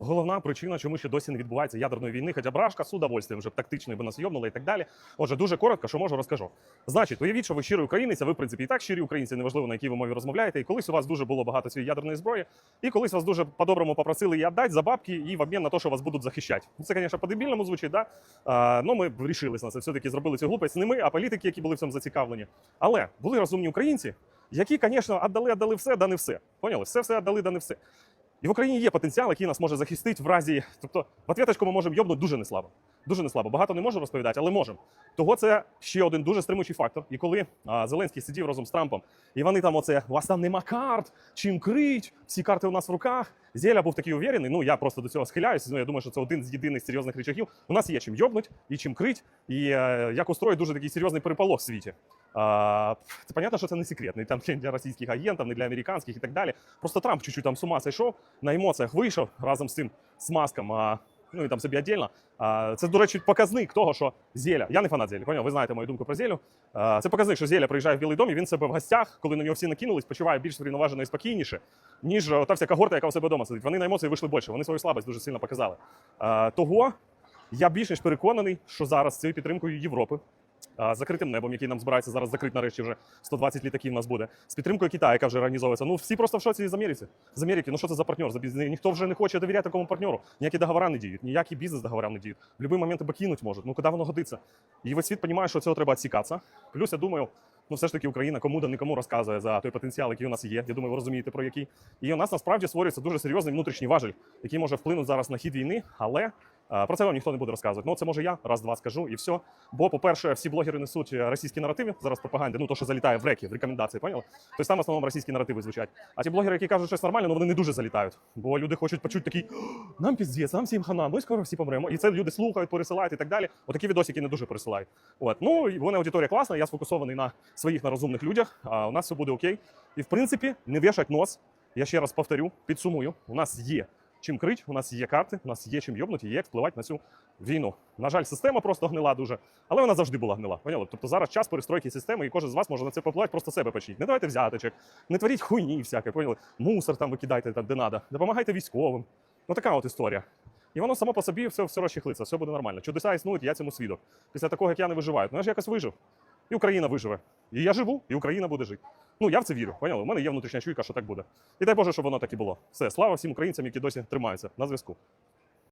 головна причина, чому ще досі не відбувається ядерної війни, хоча брашка з удовольствием вже б тактичною би нас йобнули і так далі. Отже, дуже коротко, що можу, розкажу. Значить, уявіть, що ви щирий українець, а ви, в принципі, і так щирі українці, неважливо на якій ви мові розмовляєте. І колись у вас дуже було багато цієї ядерної зброї, і колись вас дуже по-доброму попросили її віддати за бабки і в обмін на те, що вас будуть захищати. Ну, Це, звісно, по-дебільному звучить, да? А, ну, ми вирішились на це. Все-таки зробили цю глупость не ми, а політики, які були в цьому зацікавлені. Але були розумні українці, які, звісно, віддали, віддали все, да не все. Поняли? Все, все віддали, да не все. І в Україні є потенціал, який нас може захистити в разі. Тобто, в ответочку ми можемо йобнути дуже неслабо. Дуже неслабо. Багато не можу розповідати, але можемо. Того це ще один дуже стримуючий фактор. І коли а, Зеленський сидів разом з Трампом, і вони там оце, у вас там нема карт, чим крить, всі карти у нас в руках. Зеля був такий уверений. Ну я просто до цього схиляюсь. Ну я думаю, що це один з єдиних серйозних речагів. У нас є чим йобнуть і чим крить, і е, як устроїть дуже такий серйозний переполох в світі. А, це понятно, що це не секретний там для російських агентів, не для американських і так далі. Просто Трамп чуть-чуть там з ума на емоціях вийшов разом з цим смазком. А, ну і там собі віддільно. Це, до речі, показник того, що Зеля. Я не фанат Зелі, поняв? Ви знаєте мою думку про Зелю. Це показник, що Зеля приїжджає в Білий дом, і він себе в гостях, коли на нього всі накинулись, почуває більш врівноважено і спокійніше, ніж та вся когорта, яка у себе вдома сидить. Вони на емоції вийшли більше, вони свою слабость дуже сильно показали. Того я більш ніж переконаний, що зараз цією підтримкою Європи. Закритим небом, який нам збирається зараз закрити нарешті вже 120 літаків у нас буде. З підтримкою Китаю, яка вже організовується. Ну всі просто в шоці з Америки. З Америки. Ну що це за партнер? За бізнес? Ніхто вже не хоче довіряти такому партнеру. Ніякі договори не діють, ніякі бізнес договори не діють. В будь-який момент тебе кинуть можуть. Ну куди воно годиться? І весь світ розуміє, що цього треба відсікатися. Плюс я думаю. Ну, все ж таки, Україна кому да нікому розказує за той потенціал, який у нас є. Я думаю, ви розумієте про який. І у нас насправді створюється дуже серйозний внутрішній важель, який може вплинути зараз на хід війни, але про це вам ніхто не буде розказувати. Ну, це може я раз-два скажу і все. Бо, по-перше, всі блогери несуть е, російські наративи зараз пропаганди, ну то, що залітає в реки, в рекомендації, поняли? Тобто там в основному російські наративи звучать. А ті блогери, які кажуть щось нормальне, ну вони не дуже залітають. Бо люди хочуть почути такий нам піздець, нам всім хана, ми скоро всі помремо. І це люди слухають, пересилають і так далі. Отакі відосики не дуже пересилають. От. Ну, і в мене аудиторія класна, я сфокусований на своїх на розумних людях, а у нас все буде окей. І в принципі, не вішать нос. Я ще раз повторю, підсумую, у нас є чим крить, у нас є карти, у нас є чим йобнути, є як впливати на цю війну. На жаль, система просто гнила дуже, але вона завжди була гнила. Поняли? Тобто зараз час перестройки системи, і кожен з вас може на це попливати, просто себе почніть. Не давайте взяточок, не творіть хуйні всяке, поняли? Мусор там викидайте там, де надо. Допомагайте військовим. Ну така от історія. І воно само по собі все, все розчехлиться, все буде нормально. Чудеса існують, я цьому свідок. Після такого, як я не виживаю. Ну я ж якось вижив. І Україна виживе. І я живу, і Україна буде жити. Ну я в це вірю. Поняли? У мене є внутрішня чуйка, що так буде. І дай Боже, щоб воно так і було. Все, слава всім українцям, які досі тримаються на зв'язку.